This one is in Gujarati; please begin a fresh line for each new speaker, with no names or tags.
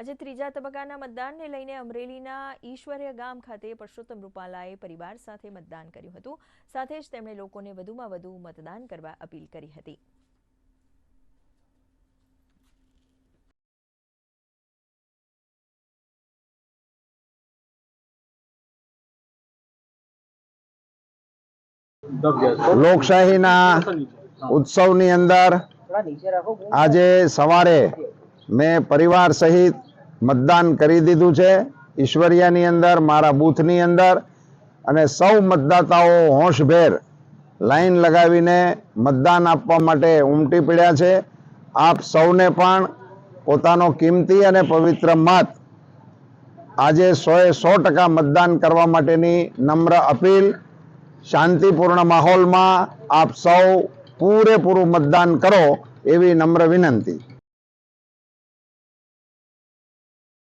આજે ત્રીજા તબક્કાના મતદાનને લઈને અમરેલીના ઈશ્વર્ય ગામ ખાતે પરસોત્તમ રૂપાલાએ પરિવાર સાથે મતદાન કર્યું હતું. સાથે જ તેમણે લોકોને વધુમાં વધુ મતદાન કરવા અપીલ કરી હતી.
લોકશાહીના ઉત્સવની અંદર આજે સવારે મેં પરિવાર સહિત મતદાન કરી દીધું છે ઈશ્વરિયાની અંદર, મારા બૂથની અંદર, અને સૌ મતદાતાઓ હોંશભેર લાઈન લગાવીને મતદાન આપવા માટે ઉમટી પડ્યા છે. આપ સૌને પણ પોતાનો કિંમતી અને પવિત્ર મત આજે સોએ સો ટકા મતદાન કરવા માટેની નમ્ર અપીલ શાંતિપૂર્ણ માહોલમાં આપ સૌ પૂરેપૂરું મતદાન કરો એવી નમ્ર વિનંતી.